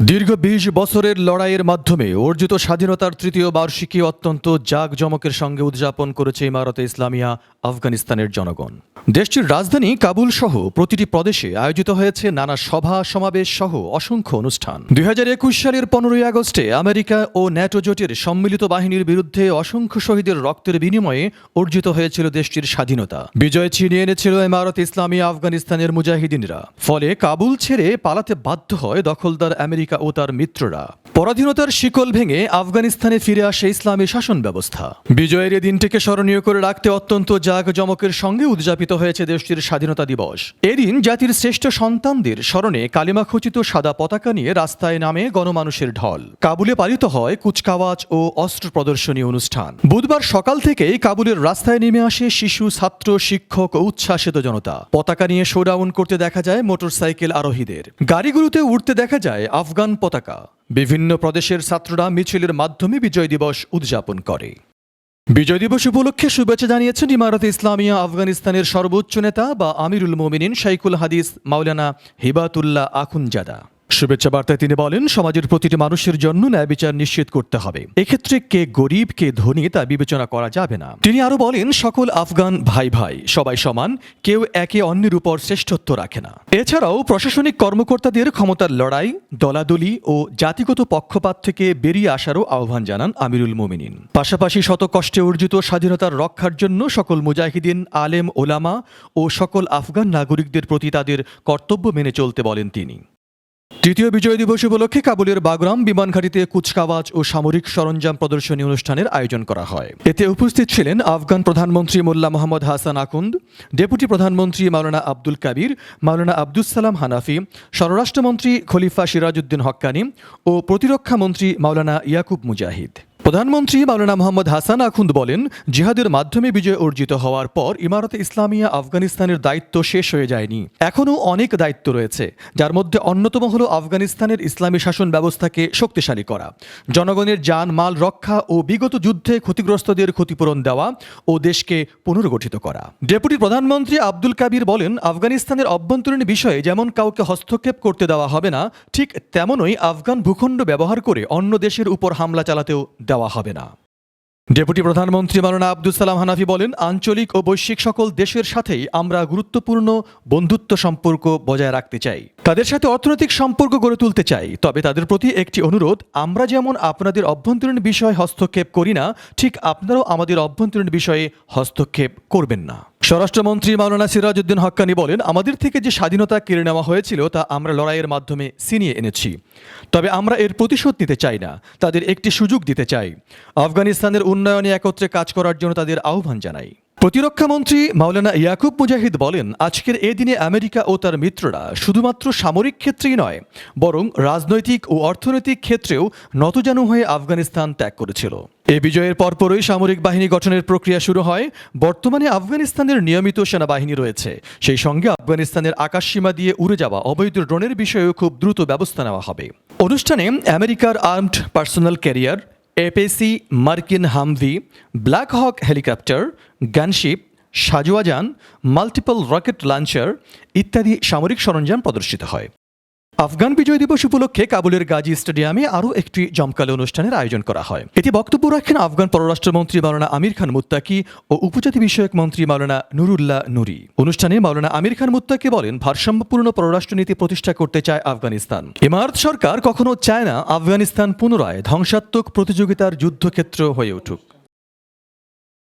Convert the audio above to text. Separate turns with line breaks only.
দীর্ঘ বিশ বছরের লড়াইয়ের মাধ্যমে অর্জিত স্বাধীনতার তৃতীয় বার্ষিকী অত্যন্ত জাঁকজমকের সঙ্গে উদযাপন করেছে ইমারতে ইসলামিয়া, আফগানিস্তানের জনগণ। দেশটির রাজধানী কাবুল সহ প্রতিটি প্রদেশে আয়োজিত হয়েছে নানা সভা, সমাবেশ সহ অসংখ্য অনুষ্ঠান। দুই হাজার একুশ সালের পনেরোই আগস্টে আমেরিকা ও ন্যাটো জোটের সম্মিলিত বাহিনীর বিরুদ্ধে অসংখ্য শহীদের রক্তের বিনিময়ে অর্জিত হয়েছিল দেশটির স্বাধীনতা। বিজয় ছিনিয়ে এনেছিল ইমারত ইসলামী, আফগানিস্তানের মুজাহিদিনরা। ফলে কাবুল ছেড়ে পালাতে বাধ্য হয় দখলদার আমেরিকা ও তার মিত্ররা। পরাধীনতার শিকল ভেঙে আফগানিস্তানে ফিরে আসে ইসলামী শাসন ব্যবস্থা। বিজয়ের এই দিনটিকে স্মরণীয় করে রাখতে অত্যন্ত জাঁকজমকের সঙ্গে উদযাপিত হয়েছে দেশটির স্বাধীনতা দিবস। এদিন জাতির শ্রেষ্ঠ সন্তানদের স্মরণে কালিমাখচিত সাদা পতাকা নিয়ে রাস্তায় নামে গণমানুষের ঢল। কাবুলে পালিত হয় কুচকাওয়াজ ও অস্ত্র প্রদর্শনী অনুষ্ঠান। বুধবার সকাল থেকেই কাবুলের রাস্তায় নেমে আসে শিশু, ছাত্র, শিক্ষক ও উচ্ছ্বাসিত জনতা। পতাকা নিয়ে শোডাউন করতে দেখা যায় মোটরসাইকেল আরোহীদের। গাড়িগুলোতে উঠতে দেখা যায় আফগান পতাকা। বিভিন্ন প্রদেশের ছাত্ররা মিছিলের মাধ্যমে বিজয় দিবস উদযাপন করে। বিজয় দিবস উপলক্ষে শুভেচ্ছা জানিয়েছেন ইমারত ইসলামিয়া আফগানিস্তানের সর্বোচ্চ নেতা বা আমিরুল মোমিনিন শাইকুল হাদিস মাওলানা হিবাতুল্লাহ আখুনজাদা। শুভেচ্ছা বার্তায় তিনি বলেন, সমাজের প্রতিটি মানুষের জন্য ন্যায় বিচার নিশ্চিত করতে হবে। এক্ষেত্রে কে গরিব, কে ধনী তা বিবেচনা করা যাবে না। তিনি আরও বলেন, সকল আফগান ভাই ভাই, সবাই সমান, কেউ একে অন্যের উপর শ্রেষ্ঠত্ব রাখে না। এছাড়াও প্রশাসনিক কর্মকর্তাদের ক্ষমতার লড়াই, দলাদলি ও জাতিগত পক্ষপাত থেকে বেরিয়ে আসারও আহ্বান জানান আমিরুল মোমিনিন। পাশাপাশি শত কষ্টে অর্জিত স্বাধীনতার রক্ষার জন্য সকল মুজাহিদিন, আলেম, ওলামা ও সকল আফগান নাগরিকদের প্রতি তাদের কর্তব্য মেনে চলতে বলেন তিনি। তৃতীয় বিজয় দিবস উপলক্ষে কাবুলের বাগরাম বিমানঘাটিতে কুচকাওয়াজ ও সামরিক সরঞ্জাম প্রদর্শনী অনুষ্ঠানের আয়োজন করা হয়। এতে উপস্থিত ছিলেন আফগান প্রধানমন্ত্রী মোল্লা মোহাম্মদ হাসান আকুন্দ, ডেপুটি প্রধানমন্ত্রী মাওলানা আব্দুল কাবির, মাওলানা আব্দুল সালাম হানাফি, স্বরাষ্ট্রমন্ত্রী খলিফা সিরাজউদ্দিন হক্কানি ও প্রতিরক্ষা মন্ত্রী মাওলানা ইয়াকুব মুজাহিদ। প্রধানমন্ত্রী মাওলানা মোহাম্মদ হাসান আখুন্দ বলেন, জিহাদের মাধ্যমে বিজয় অর্জিত হওয়ার পর ইমারতে ইসলামিয়া আফগানিস্তানের দায়িত্ব শেষ হয়ে যায়নি। এখনও অনেক দায়িত্ব রয়েছে, যার মধ্যে অন্যতম হল আফগানিস্তানের ইসলামী শাসন ব্যবস্থাকে শক্তিশালী করা। জনগণের যান, মাল রক্ষা ও বিগত যুদ্ধে ক্ষতিগ্রস্তদের ক্ষতিপূরণ দেওয়া ও দেশকে পুনর্গঠিত করা। ডেপুটি প্রধানমন্ত্রী আব্দুল কাবির বলেন, আফগানিস্তানের অভ্যন্তরীণ বিষয়ে যেমন কাউকে হস্তক্ষেপ করতে দেওয়া হবে না, ঠিক তেমনই আফগান ভূখণ্ড ব্যবহার করে অন্য দেশের উপর হামলা চালাতেও দেওয়া হবে না। ডেপুটি প্রধানমন্ত্রী মাওলানা আব্দুল সালাম হানাফি বলেন, আঞ্চলিক ও বৈশ্বিক সকল দেশের সাথেই আমরা গুরুত্বপূর্ণ বন্ধুত্ব সম্পর্ক বজায় রাখতে চাই। তাদের সাথে অর্থনৈতিক সম্পর্ক গড়ে তুলতে চাই। তবে তাদের প্রতি একটি অনুরোধ, আমরা যেমন আপনাদের অভ্যন্তরীণ বিষয়ে হস্তক্ষেপ করি না, ঠিক আপনারাও আমাদের অভ্যন্তরীণ বিষয়ে হস্তক্ষেপ করবেন না। স্বরাষ্ট্রমন্ত্রী মাওলানা সিরাজউদ্দিন হক্কানি বলেন, আমাদের থেকে যে স্বাধীনতা কেড়ে নেওয়া হয়েছিল তা আমরা লড়াইয়ের মাধ্যমে ছিনিয়ে এনেছি। তবে আমরা এর প্রতিশোধ নিতে চাই না, তাদের একটি সুযোগ দিতে চাই। আফগানিস্তানের উন্নয়নে একত্রে কাজ করার জন্য তাদের আহ্বান জানাই। প্রতিরক্ষা মন্ত্রী মাওলানা ইয়াকুব মুজাহিদ বলেন, আজকের এই দিনে আমেরিকা ও তার মিত্ররা শুধুমাত্র সামরিক ক্ষেত্রেই নয়, বরং রাজনৈতিক ও অর্থনৈতিক ক্ষেত্রেও নতজানু হয়ে আফগানিস্তান ত্যাগ করেছিল। এ বিজয়ের পরপরই সামরিক বাহিনী গঠনের প্রক্রিয়া শুরু হয়। বর্তমানে আফগানিস্তানের নিয়মিত সেনাবাহিনী রয়েছে। সেই সঙ্গে আফগানিস্তানের আকাশসীমা দিয়ে উড়ে যাওয়া অবৈধ ড্রোনের বিষয়েও খুব দ্রুত ব্যবস্থা নেওয়া হবে। অনুষ্ঠানে আমেরিকার আর্মড পার্সোনাল ক্যারিয়ার এপেসি মার্কিন Humvee Black Hawk helicopter gunship সাজোয়াজান multiple rocket launcher ইত্যাদি সামরিক সরঞ্জাম প্রদর্শিত হয়। আফগান বিজয় দিবস উপলক্ষে কাবুলের গাজী স্টেডিয়ামে আরও একটি জমকালো অনুষ্ঠানের আয়োজন করা হয়। এতে বক্তব্য রাখেন আফগান পররাষ্ট্রমন্ত্রী মাওলানা আমির খান মুত্তাকি ও উপজাতি বিষয়ক মন্ত্রী মাওলানা নুরুল্লাহ নুরি। অনুষ্ঠানে মাওলানা আমির খান মুত্তাকি বলেন, ভারসাম্যপূর্ণ পররাষ্ট্রনীতি প্রতিষ্ঠা করতে চায় আফগানিস্তান। ইমারত সরকার কখনো চায় না আফগানিস্তান পুনরায় ধ্বংসাত্মক প্রতিযোগিতার যুদ্ধক্ষেত্র হয়ে উঠুক।